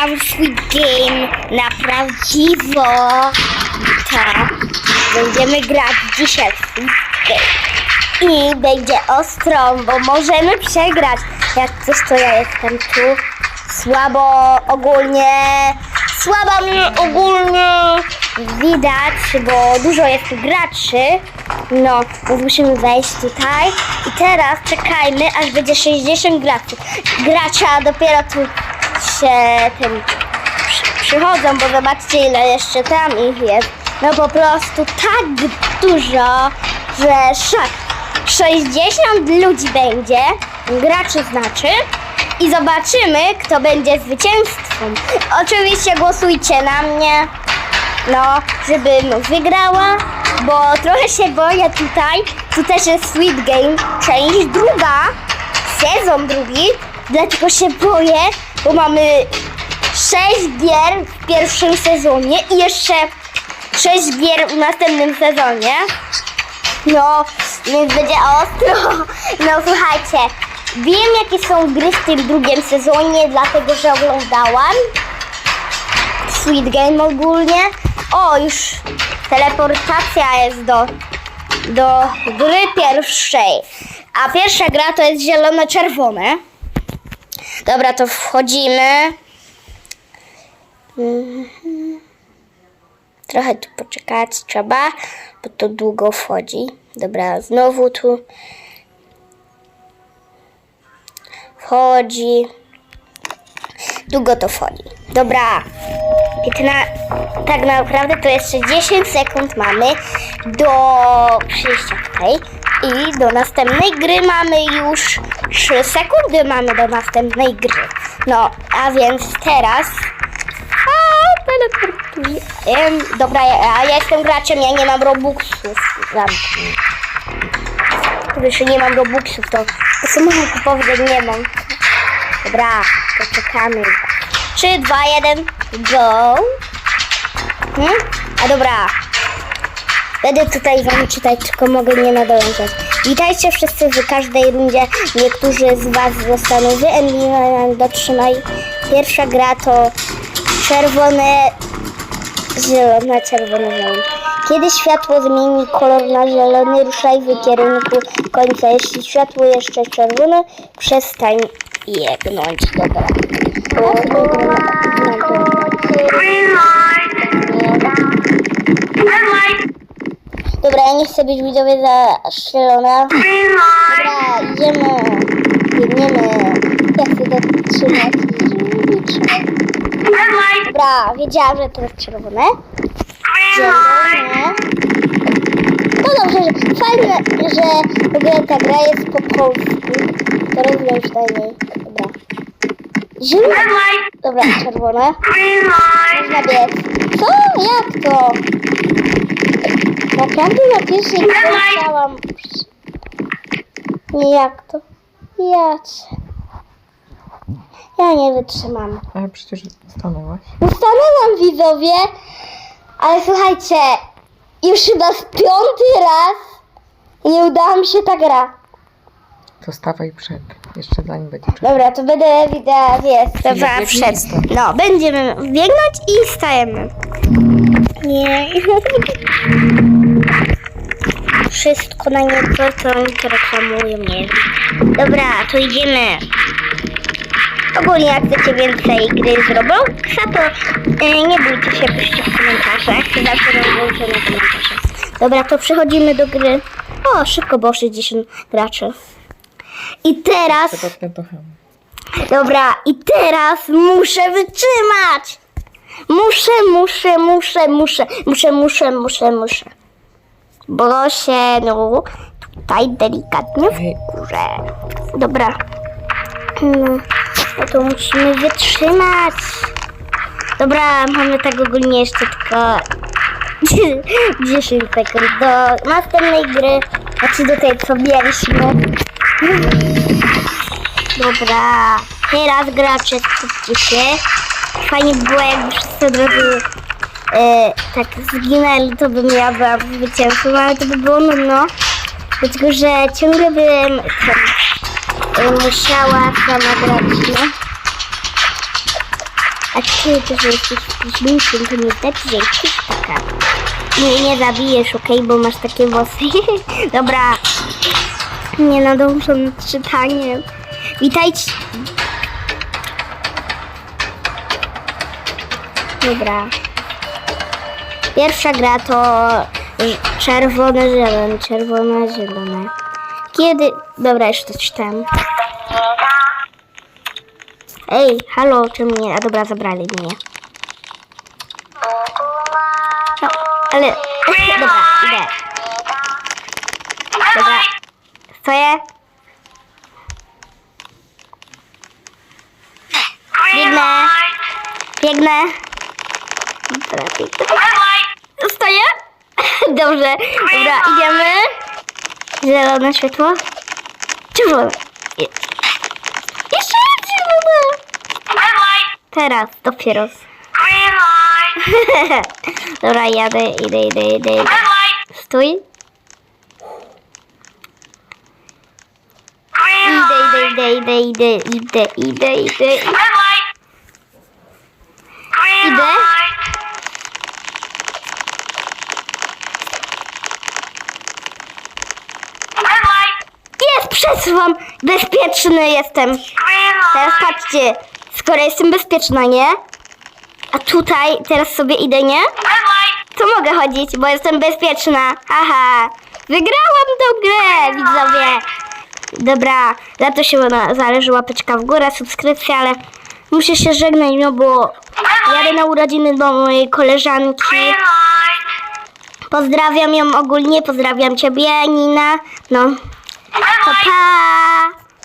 gram w swój game na prawdziwo. Tak. Będziemy grać dzisiaj w game. I będzie ostro, bo możemy przegrać. Jak coś to ja jestem tu. Słabo ogólnie. Słabo mnie ogólnie widać, bo dużo jest tu graczy. No, więc musimy wejść tutaj. I teraz czekajmy, aż będzie 60 graczy. Gracza dopiero tu się tym przy, przychodzą, bo zobaczcie ile jeszcze tam ich jest. No po prostu tak dużo, że szok. 60 ludzi będzie, graczy znaczy. I zobaczymy, kto będzie zwycięzcą. Oczywiście głosujcie na mnie, no, żebym wygrała, bo trochę się boję tutaj. Tu też jest Sweet Game, część druga, sezon drugi, dlatego się boję, bo mamy 6 gier w pierwszym sezonie i jeszcze 6 gier w następnym sezonie. No, więc będzie ostro. No słuchajcie, wiem jakie są gry w tym drugim sezonie, dlatego że oglądałam. Sweet Game ogólnie. O, już teleportacja jest do, do gry pierwszej. A pierwsza gra to jest zielone-czerwone. Dobra, to wchodzimy. Trochę tu poczekać trzeba, bo to długo wchodzi. Dobra, znowu tu wchodzi. Długo to wchodzi. Dobra. 15, tak naprawdę to jeszcze 10 sekund mamy do przyjścia tutaj. I do następnej gry mamy już 3 sekundy mamy do następnej gry. No, a więc teraz a, teleportuję. Em, Dobra, ja, ja jestem graczem, ja nie mam robuxów. Zamknij. Że nie mam robuxów, to mam kupować, jak nie mam? Dobra, to czekamy. 3, 2, 1, go. Hmm? A dobra. Będę tutaj wam czytać, tylko mogę nie nadążać. Witajcie wszyscy w każdej rundzie. Niektórzy z was zostaną wyeliminowani. Dotrzymaj. Pierwsza gra to czerwone, zielone, czerwone, zielone. Kiedy światło zmieni kolor na zielony, ruszaj w kierunku końca. Jeśli światło jeszcze czerwone, przestań jegnąć. Dobra. Green light. Dobra, ja nie chcę być widzowie light. Dobra, idziemy. Biegniemy. Ja chcę dotrzymać. żeby trzymać. Dobra, wiedziałam, że to jest czerwone. Zielone. No dobrze, że fajnie, że w ogóle ta gra jest po polsku. To rozumiem przynajmniej. Dobra. Zielone. Dobra, czerwone. Można biec. Co? Jak to? Naprawdę na pierwszej grze chciałam... Nie, jak to? Jak? Ja nie wytrzymam. Ale przecież stanęłaś. Ustanęłam widzowie, ale słuchajcie, już chyba z piąty raz nie udała mi się ta gra. To stawaj przed. Jeszcze zanim będzie czas. Dobra, to będę stawała biegnij przed. stąd. No, będziemy biegnąć i stajemy. Nie. Wszystko na nie to, co reklamują, nie Dobra, to idziemy. Ogólnie jak chcecie więcej gry z Robloxa, to e, nie bójcie się, piszcie w komentarzach. Zawsze na komentarze. Dobra, to przechodzimy do gry. O, szybko, bo 60 graczy. I teraz... Dobra, i teraz muszę wytrzymać. Muszę, muszę, muszę, muszę, muszę, muszę, muszę, muszę. Bo się, no, tutaj delikatnie Ej, wkurzę. Dobra. No, no to musimy wytrzymać. Dobra, mamy tak ogólnie jeszcze tylko 10 sekund do następnej gry. Znaczy do tej, co mieliśmy. Dobra, teraz gracze skupcie się. Fajnie by było, jakby wszyscy od razu e, tak zginęli, to bym ja była zwycięzcą, ale to by było nudno. Dlatego, że ciągle bym tam, e, musiała sama grać, no. A ty to, że jesteś bliźnięciem, to nie znaczy, że jesteś taka. Nie, nie zabijesz, okej, bo masz takie włosy. Dobra. Nie nadążam nad czytaniem. Witajcie. Dobra. Pierwsza gra to czerwone, zielone, czerwone, zielone. Kiedy... Dobra, jeszcze czytam. Ej, halo, czemu nie? A dobra, zabrali mnie. No, ale... Dobra, idę. Dobra. Stoję. Biegnę. Biegnę. Dobra, biegnę. Stoję? Dobrze. Dobra, idziemy. Zielone światło. Czerwone. Je- Jeszcze raz zielone. Teraz, dopiero. Green. Dobra, jadę, idę, idę, idę. idę. Stój. Green Idę, idę, idę, idę, idę, idę, idę. Idę. light. Red light. Jest, przesuwam. Bezpieczny jestem. Teraz patrzcie. Skoro jestem bezpieczna, nie? A tutaj teraz sobie idę, nie? To mogę chodzić, bo jestem bezpieczna. Haha. Wygrałam tą grę, widzowie. Dobra, za to się zależy łapeczka w górę, subskrypcja, ale muszę się żegnać, no bo jadę na urodziny do mojej koleżanki. Pozdrawiam ją ogólnie, pozdrawiam ciebie, Nina. No, Red to light. pa!